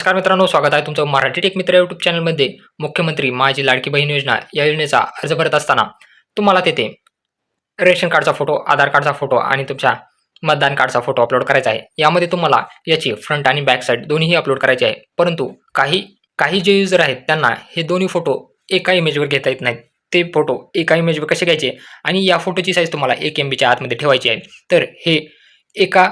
नमस्कार मित्रांनो स्वागत आहे तुमचं मराठी टेक मित्र यूट्यूब चॅनलमध्ये. मुख्यमंत्री माझी लाडकी बहीण योजना या योजनेचा अर्ज भरत असताना तुम्हाला तेथे रेशन कार्डचा फोटो आधार कार्डचा फोटो आणि तुमच्या मतदान कार्डचा फोटो अपलोड करायचा आहे. यामध्ये तुम्हाला याची फ्रंट आणि बॅक साईड दोन्हीही अपलोड करायचे आहे. परंतु काही काही जे युजर आहेत त्यांना हे दोन्ही फोटो एका इमेजवर घेता येत नाहीत. ते फोटो एका इमेजवर कसे घ्यायचे? आणि या फोटोची साईज तुम्हाला एक एम बीच्या आतमध्ये ठेवायची आहे. तर हे एका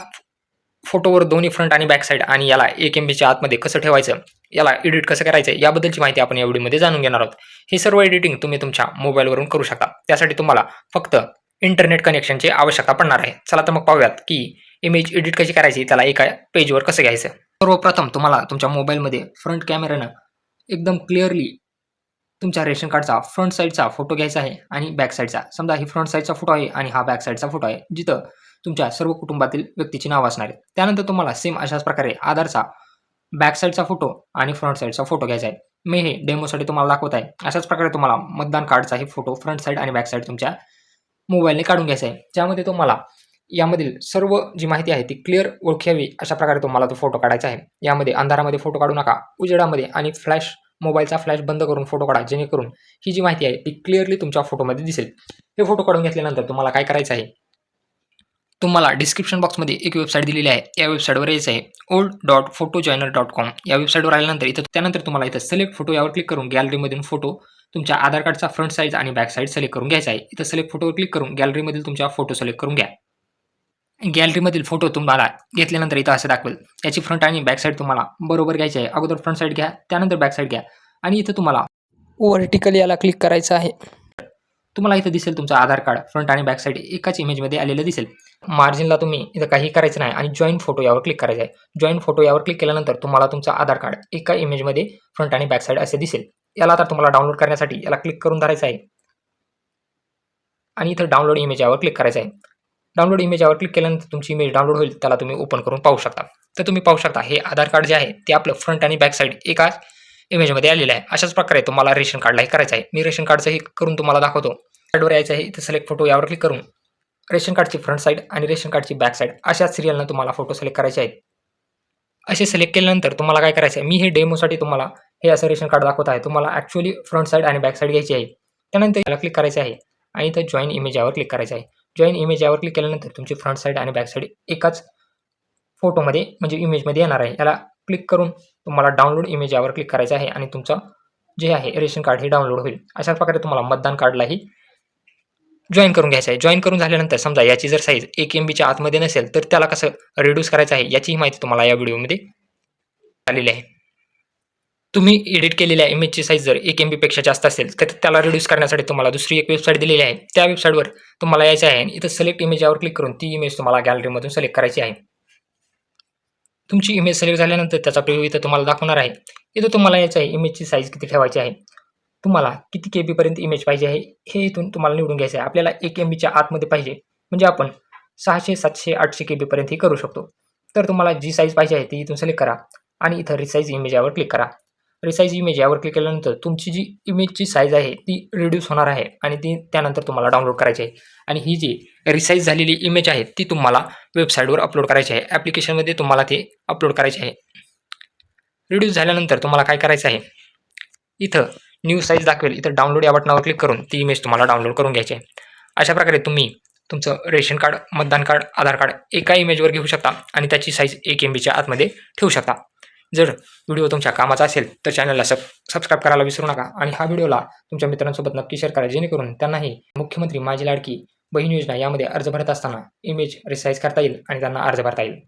फोटोवर दोन्ही फ्रंट आणि बॅक साईड आणि याला एक एम बीच्या आतमध्ये कसं ठेवायचं याला एडिट कसं करायचं याबद्दलची माहिती आपण या व्हिडिओमध्ये जाणून घेणार आहोत. हे सर्व एडिटिंग तुम्ही तुमच्या मोबाईलवरून करू शकता. त्यासाठी तुम्हाला फक्त इंटरनेट कनेक्शनची आवश्यकता पडणार आहे. चला तर मग पाहूयात की इमेज एडिट कशी करायची त्याला एका पेजवर कसं घ्यायचं? सर्वप्रथम तुम्हाला तुमच्या मोबाईलमध्ये फ्रंट कॅमेऱ्यानं एकदम क्लिअरली तुमच्या रेशन कार्डचा फ्रंट साईडचा फोटो घ्यायचा आहे आणि बॅक साईडचा. समजा ही फ्रंट साईडचा फोटो आहे आणि हा बॅक साईडचा फोटो आहे जिथं तुमच्या सर्व कुटुंबातील व्यक्तीची नाव असणार आहे त्यानंतर तुम्हाला सेम अशाच प्रकारे आधारचा बॅक साईडचा फोटो आणि फ्रंट साईडचा फोटो घ्यायचा आहे. मी हे डेमोसाठी तुम्हाला दाखवत आहे. अशाच प्रकारे तुम्हाला मतदान कार्डचाही फोटो फ्रंट साईड आणि बॅक साईड तुमच्या मोबाईलने काढून घ्यायचा आहे. ज्यामध्ये तुम्हाला यामधील सर्व जी माहिती आहे ती क्लिअर ओळखावी अशा प्रकारे तुम्हाला तो फोटो काढायचा आहे. यामध्ये अंधारामध्ये फोटो काढू नका उजेडामध्ये आणि फ्लॅश मोबाईलचा फ्लॅश बंद करून फोटो काढा जेणेकरून ही जी माहिती आहे ती क्लिअरली तुमच्या फोटोमध्ये दिसेल. हे फोटो काढून घेतल्यानंतर तुम्हाला काय करायचं आहे? तुम्हाला डिस्क्रिप्शन बॉक्समध्ये एक वेबसाईट दिलेली आहे. या वेबसाईटवर यायचं आहे old dot photo joiner dot com या वेबसाईटवर आल्यानंतर इथं त्यानंतर तुम्हाला इथं सिलेक्ट फोटो यावर क्लिक करून गॅलरीमधून फोटो तुमच्या आधार कार्डचा फ्रंट साईड आणि बॅक साईड सिलेक्ट करून घ्यायचा आहे. इथं सिलेक्ट फोटोवर क्लिक करून गॅलरीमधील तुमच्या फोटो सिलेक्ट करून घ्या. गॅलरीमधील फोटो तुम्हाला घेतल्यानंतर इथं असं दाखवेल. याची फ्रंट आणि बॅक साईड तुम्हाला बरोबर घ्यायची आहे. अगोदर फ्रंट साईड घ्या त्यानंतर बॅक साईड घ्या. आणि इथं तुम्हाला वर्टिकल याला क्लिक करायचं आहे. तुम्हाला इथं दिसेल तुमचं आधार कार्ड. फ्रंट आणि बॅक साईड एकाच इमेजमध्ये आलेलं दिसेल. मार्जिनला तुम्ही इथं काही करायचं नाही आणि जॉईन फोटो यावर क्लिक करायचं आहे. जॉईन फोटो यावर क्लिक केल्यानंतर तुम्हाला तुमचं आधार कार्ड एका इमेजमध्ये फ्रंट आणि बॅक साईड असे दिसेल. याला आता तुम्हाला डाउनलोड करण्यासाठी याला क्लिक करून धरायचं आहे. आणि इथं डाउनलोड इमेज यावर क्लिक करायचं आहे. डाउनलोड इमेज यावर क्लिक केल्यानंतर तुमची इमेज डाउनलोड होईल. त्याला तुम्ही ओपन करून पाहू शकता. तर तुम्ही पाहू शकता हे आधार कार्ड जे आहे ते आपलं फ्रंट आणि बॅक साईड एकाच इमेजमध्ये आलेलं आहे. अशाच प्रकारे तुम्हाला रेशन कार्डलाही करायचं आहे. मी रेशन कार्डचं हे करून तुम्हाला दाखवतो. साईडवर यायचं आहे इथं सिलेक्ट फोटो यावर क्लिक करून. रेशन कार्डची फ्रंट साईड आणि रेशन कार्डची बॅक साईड अशाच सिरियलनं तुम्हाला फोटो सिलेक्ट करायचे आहेत. असे सिलेक्ट केल्यानंतर तुम्हाला काय करायचं आहे? मी हे डेमोसाठी तुम्हाला हे असं रेशन कार्ड दाखवत आहे. तुम्हाला ॲक्च्युअली फ्रंट साईड आणि बॅक साईड घ्यायची आहे. त्यानंतर याला क्लिक करायचं आहे. आणि इथं जॉईन इमेज यावर क्लिक करायचं आहे. जॉईन इमेज यावर क्लिक केल्यानंतर तुमची फ्रंट साईड आणि बॅक साईड एकाच फोटोमध्ये म्हणजे इमेजमध्ये येणार आहे. याला क्लिक करून तुम्हाला डाउनलोड इमेज यावर क्लिक करायचं आहे आणि तुमचं जे आहे रेशन कार्ड हे डाउनलोड होईल. अशाच प्रकारे तुम्हाला मतदान कार्डलाही जॉईन करून घ्यायचं आहे. जॉईन करून झाल्यानंतर समजा याची जर साईज एक एम बीच्या आतमध्ये नसेल तर त्याला कसं रिड्यूस करायचं आहे याचीही माहिती तुम्हाला या व्हिडिओमध्ये आलेली आहे. तुम्ही एडिट केलेल्या इमेजची साईज जर एक एम बीपेक्षा जास्त असेल तर त्याला रिड्यूस करण्यासाठी तुम्हाला दुसरी एक वेबसाईट दिलेली आहे. त्या वेबसाईटवर तुम्हाला यायचं आहे आणि इथं सिलेक्ट इमेज यावर क्लिक करून ती इमेज तुम्हाला गॅलरीमधून सिलेक्ट करायची आहे. तुमची इमेज सिलेक्ट झाल्यानंतर त्याचा प्रिव्ह्यू इथं तुम्हाला दाखवणार आहे. इथं तुम्हाला यायचं आहे इमेजची साईज किती ठेवायची आहे. तुम्हाला किती के बीपर्यंत इमेज पाहिजे आहे हे इथून तुम्हाला निवडून घ्यायचं आहे. आपल्याला एक एम बीच्या आतमध्ये पाहिजे म्हणजे आपण सहाशे सातशे आठशे के बीपर्यंत ही करू शकतो. तर तुम्हाला जी साईज पाहिजे आहे ती इथून सिलेक्ट करा आणि इथं रिसाईज इमेज यावर क्लिक करा. रिसाईज इमेज यावर क्लिक केल्यानंतर तुमची जी इमेजची साईज आहे ती रिड्यूस होणार आहे आणि ती त्यानंतर तुम्हाला डाउनलोड करायची आहे. आणि ही जी रिसाईज झालेली इमेज आहे ती तुम्हाला वेबसाईटवर अपलोड करायची आहे. ॲप्लिकेशनमध्ये तुम्हाला ते अपलोड करायचे आहे. रिड्यूस झाल्यानंतर तुम्हाला काय करायचं आहे? इथं न्यू साईज दाखवेल. इथं डाउनलोड या बटनावर क्लिक करून ती इमेज तुम्हाला डाउनलोड करून घ्यायची आहे. अशा प्रकारे तुम्ही तुमचं रेशन कार्ड मतदान कार्ड आधार कार्ड एका इमेजवर घेऊ शकता आणि त्याची साईज एक एम बीच्या आतमध्ये ठेवू शकता. जर व्हिडिओ तुमच्या कामाचा असेल तर चॅनलला सब सबस्क्राईब करायला विसरू नका. आणि हा व्हिडिओला तुमच्या मित्रांसोबत नक्की शेअर करा जेणेकरून त्यांनाही मुख्यमंत्री माझी लाडकी बहीण योजना यामध्ये अर्ज भरत असताना इमेज रिसाईज करता येईल आणि त्यांना अर्ज भरता येईल.